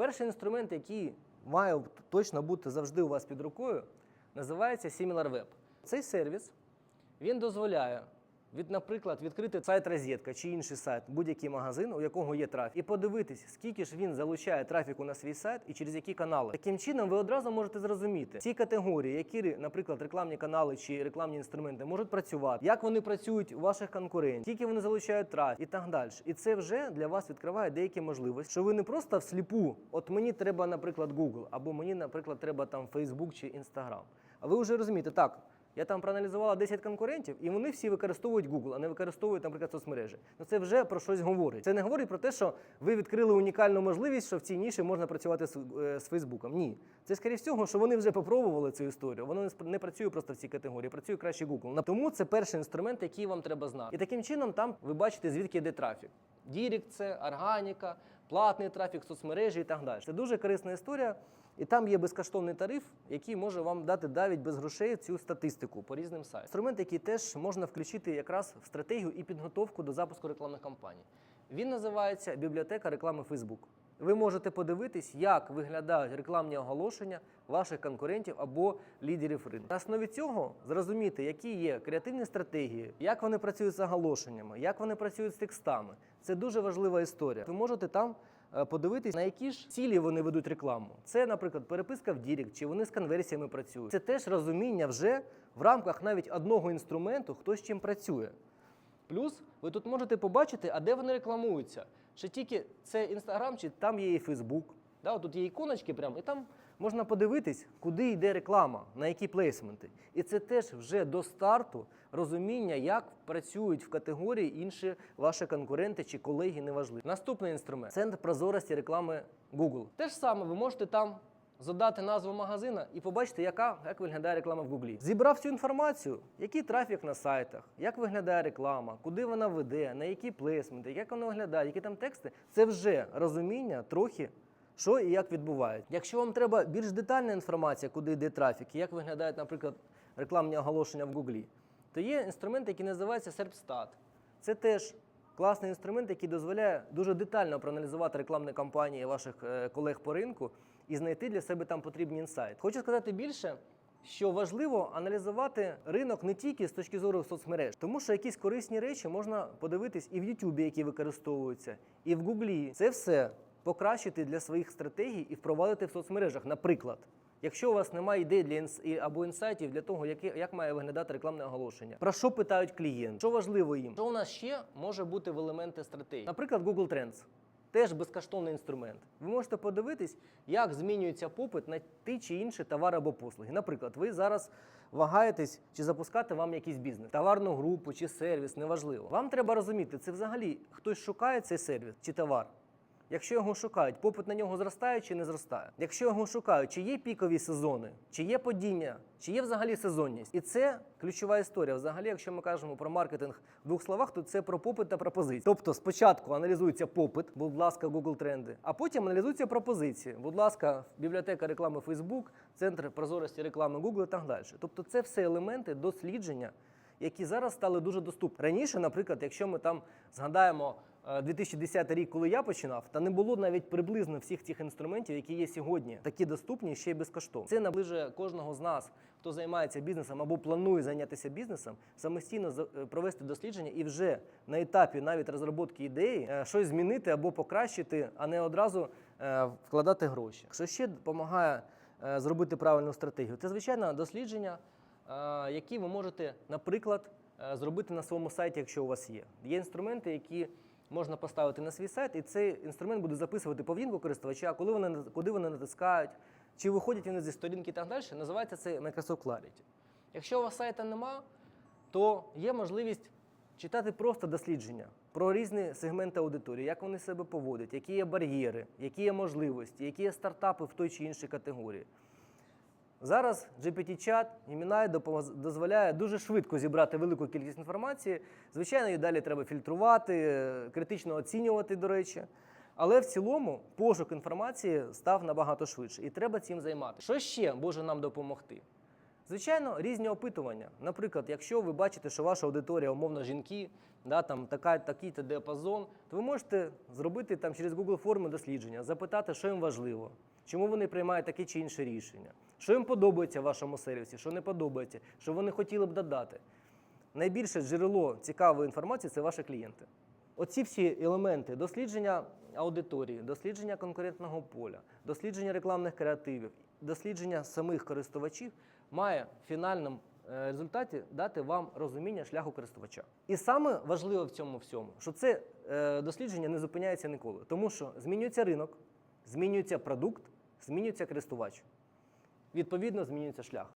Перший інструмент, який має точно бути завжди у вас під рукою, називається SimilarWeb. Цей сервіс він дозволяє від, наприклад, відкрити сайт розетка чи інший сайт, будь-який магазин, у якого є трафік, і подивитись, скільки ж він залучає трафіку на свій сайт і через які канали. Таким чином, ви одразу можете зрозуміти ці категорії, які, наприклад, рекламні канали чи рекламні інструменти можуть працювати, як вони працюють у ваших конкурентів, скільки вони залучають трафік і так далі. І це вже для вас відкриває деякі можливості, що ви не просто всліпу, от мені треба, наприклад, Google, або мені, наприклад, треба там Facebook чи Instagram. А ви вже розумієте, так. Я там проаналізувала 10 конкурентів, і вони всі використовують Google, а не використовують, наприклад, соцмережі. Ну це вже про щось говорить. Це не говорить про те, що ви відкрили унікальну можливість, що в цій ніші можна працювати з, е, з Фейсбуком. Ні, це скоріше всього, що вони вже попробували цю історію. Воно не працює просто в цій категорії, працює краще Google. Тому це перший інструмент, який вам треба знати. І таким чином там ви бачите, звідки йде трафік. Дірект це, органіка, платний трафік, соцмережі і так далі. Це дуже корисна історія. І там є безкоштовний тариф, який може вам дати навіть без грошей цю статистику по різним сайтам. Інструмент, який теж можна включити якраз в стратегію і підготовку до запуску рекламних кампаній. Він називається бібліотека реклами Facebook. Ви можете подивитись, як виглядають рекламні оголошення ваших конкурентів або лідерів ринку. На основі цього зрозуміти, які є креативні стратегії, як вони працюють з оголошеннями, як вони працюють з текстами. Це дуже важлива історія. Ви можете там подивитись, на які ж цілі вони ведуть рекламу. Це, наприклад, переписка в Дірік, чи вони з конверсіями працюють. Це теж розуміння вже в рамках навіть одного інструменту, хто з чим працює. Плюс ви тут можете побачити, а де вони рекламуються. Чи тільки це Інстаграм, чи там є і Фейсбук. Да, тут є іконочки прямо, і там можна подивитись, куди йде реклама, на які плейсменти. І це теж вже до старту розуміння, як працюють в категорії інші ваші конкуренти чи колеги, неважливо. Наступний інструмент центр прозорості реклами Google. Те ж саме ви можете там задати назву магазина і побачити, яка як виглядає реклама в Гуглі. Зібрав цю інформацію, який трафік на сайтах, як виглядає реклама, куди вона веде, на які плейсменти, як вона виглядає, які там тексти. Це вже розуміння трохи. Що і як відбувається. Якщо вам треба більш детальна інформація, куди йде трафік, і як виглядають, наприклад, рекламні оголошення в Гуглі, то є інструмент, який називається SERPstat. Це теж класний інструмент, який дозволяє дуже детально проаналізувати рекламні кампанії ваших е, колег по ринку і знайти для себе там потрібні інсайти. Хочу сказати більше. Що важливо аналізувати ринок не тільки з точки зору соцмереж, тому що якісь корисні речі можна подивитись і в Ютубі, які використовуються, і в Гуглі. Це все покращити для своїх стратегій і впровадити в соцмережах. Наприклад, якщо у вас немає ідей для інс... або інсайтів для того, як, як має виглядати рекламне оголошення, про що питають клієнти, що важливо їм, що у нас ще може бути в елементи стратегії, наприклад, Google Trends. Теж безкоштовний інструмент. Ви можете подивитись, як змінюється попит на ті чи інші товари або послуги. Наприклад, ви зараз вагаєтесь, чи запускати вам якийсь бізнес, товарну групу чи сервіс, неважливо. Вам треба розуміти, це взагалі хтось шукає цей сервіс чи товар. Якщо його шукають, попит на нього зростає чи не зростає. Якщо його шукають, чи є пікові сезони, чи є падіння, чи є взагалі сезонність. І це ключова історія. Взагалі, якщо ми кажемо про маркетинг в двох словах, то це про попит та пропозиції. Тобто спочатку аналізується попит, будь ласка, Google тренди, а потім аналізуються пропозиції. Будь ласка, бібліотека реклами Facebook, центр прозорості реклами Google і так далі. Тобто, це все елементи дослідження які зараз стали дуже доступні. Раніше, наприклад, якщо ми там згадаємо 2010 рік, коли я починав, та не було навіть приблизно всіх цих інструментів, які є сьогодні, такі доступні ще й безкоштовно. Це наближує кожного з нас, хто займається бізнесом або планує зайнятися бізнесом, самостійно е, провести дослідження і вже на етапі навіть розробки ідеї е, щось змінити або покращити, а не одразу е, вкладати гроші. Що ще допомагає е, зробити правильну стратегію? Це звичайно дослідження е, які ви можете, наприклад, е, зробити на своєму сайті, якщо у вас є. Є інструменти, які можна поставити на свій сайт, і цей інструмент буде записувати поведінку користувача, коли вони, куди вони натискають, чи виходять вони зі сторінки і так далі. Називається це Microsoft Clarity. Якщо у вас сайта нема, то є можливість читати просто дослідження про різні сегменти аудиторії, як вони себе поводять, які є бар'єри, які є можливості, які є стартапи в той чи іншій категорії. Зараз GPT-чат допомаз- дозволяє дуже швидко зібрати велику кількість інформації. Звичайно, її далі треба фільтрувати, критично оцінювати, до речі. Але в цілому пошук інформації став набагато швидше, і треба цим займатися. Що ще може нам допомогти? Звичайно, різні опитування. Наприклад, якщо ви бачите, що ваша аудиторія, умовно, жінки, да, там, така, такий-то діапазон, то ви можете зробити там, через Google форми дослідження, запитати, що їм важливо, чому вони приймають таке чи інше рішення, що їм подобається в вашому сервісі, що не подобається, що вони хотіли б додати. Найбільше джерело цікавої інформації це ваші клієнти. Оці всі елементи дослідження аудиторії, дослідження конкурентного поля, дослідження рекламних креативів, дослідження самих користувачів має в фінальному е, результаті дати вам розуміння шляху користувача. І саме важливе в цьому всьому, що це е, дослідження не зупиняється ніколи, тому що змінюється ринок, змінюється продукт, змінюється користувач. Відповідно, змінюється шлях.